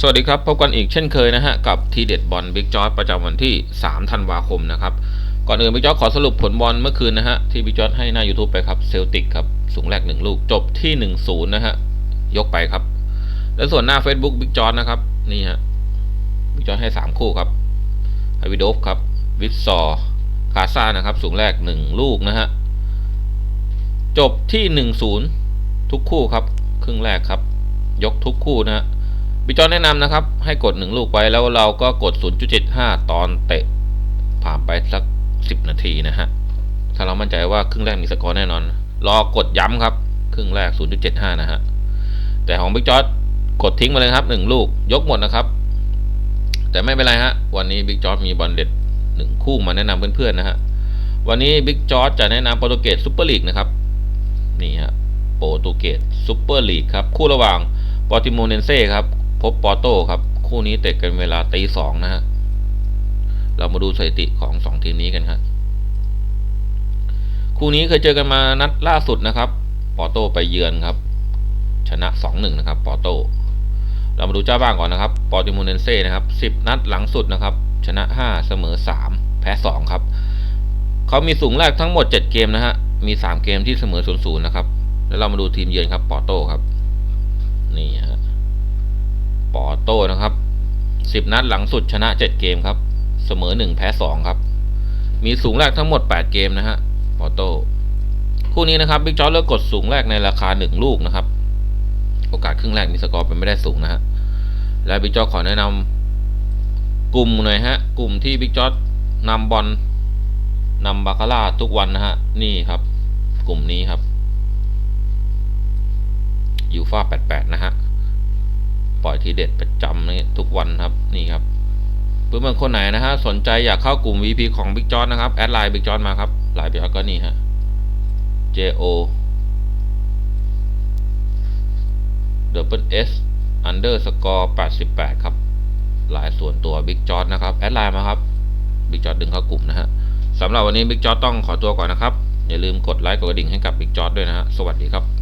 สวัสดีครับ พบกันอีกเช่นเคยนะฮะ กับทีเด็ดบอลบิ๊กจอร์ประจำวันที่ 3 ธันวาคมนะครับ ก่อนอื่นบิ๊กจอร์ขอสรุปผลบอลเมื่อคืนนะฮะ ที่บิ๊กจอร์ให้หน้า YouTube ไปครับเซลติกครับ สูงแรก 1 ลูกจบที่ 1-0 นะฮะ ยกไปครับ แล้วส่วนหน้า Facebook บิ๊กจอร์นะครับ นี่ฮะบิ๊กจอร์ให้ 3 คู่ครับไฮวิโดฟครับวิสซอร์คาซ่านะครับ สูงแรก 1 ลูกนะฮะจบที่ 1-0 ทุกคู่ครับ ครึ่งแรกครับ ยกทุกคู่นะฮะ บิจอนแนะนำนะครับ ให้กด 1 ลูกไปแล้วเราก็กด 0.75 ตอนเตะ ผ่านไปสัก 10 นาทีนะฮะ ถ้าเรามั่นใจว่าครึ่งแรกมีสกอร์แน่นอน รอกดย้ำครับ ครึ่งแรก 0.75 นะฮะ แต่ของบิ๊กจอร์กดทิ้งมาเลยครับ 1 ลูกยกหมดนะครับ แต่ไม่เป็นไรฮะ วันนี้บิ๊กจอร์มีบอลเด็ด 1 คู่มาแนะนำเพื่อนๆนะฮะ วันนี้บิ๊กจอร์จะแนะนำโปรตุเกสซูเปอร์ลีกนะครับ นี่ฮะ โปรตุเกสซูเปอร์ลีกครับ คู่ระหว่างปอร์ติโมเนนเซ่ครับ พบปอร์โต้ครับ คู่นี้เตะกันเวลาตีสองนะฮะ เรามาดูสถิติของสองทีมนี้กันครับคู่นี้เคยเจอกันมานัดล่าสุดนะครับ ปอร์โต้ไปเยือนครับ ชนะสองหนึ่งนะครับ ปอร์โต้เรามาดูเจ้าบ้านก่อนนะครับ ปอร์ติโมเนเซ่นะครับสิบนัดหลังสุดนะครับ ชนะห้าเสมอสามแพ้สองครับ เขามีสูงแรกทั้งหมดเจ็ดเกมนะฮะ มีสามเกมที่เสมอศูนย์ศูนย์นะครับ แล้วเรามาดูทีมเยือนครับ ปอร์โต้ครับ นะครับสินัดหลังสุดชนะเจ็ดเกมครับ เสมอหนึ่งแพ้สองครับ มีสูงแรกทั้งหมดแปดเกมนะฮะปอโต้คู่นี้นะครับบิ๊กจอร์เลือกกดสูงแรกในราคาหนึ่งลูกนะครับ โอกาสครึ่งแรกมีสกอร์เป็นไม่ได้สูงนะฮะ และบิ๊กจอร์ขอแนะนำกลุ่มหน่อยฮะ กลุ่มที่บิ๊กจอร์นำบอลนำบาคาร่าทุกวันนะฮะ นี่ครับ กลุ่มนี้ครับยูฟ่า88นะฮะ ปล่อยทีเด็ดประจำนี่ทุกวันครับนี่ครับเพื่อนคนไหนนะฮะสนใจอยากเข้ากลุ่ม VP ของ Big John นะครับแอดไลน์ Big John มาครับไลน์ Big John ก็นี่ฮะ JO double S underscore 88 ครับไลน์ส่วนตัว Big John นะครับแอดไลน์มาครับ Big John ดึงเข้ากลุ่มนะฮะสำหรับวันนี้ Big John ต้องขอตัวก่อนนะครับ อย่าลืมกดไลค์กดกระดิ่งให้กับ Big John ด้วยนะฮะสวัสดีครับ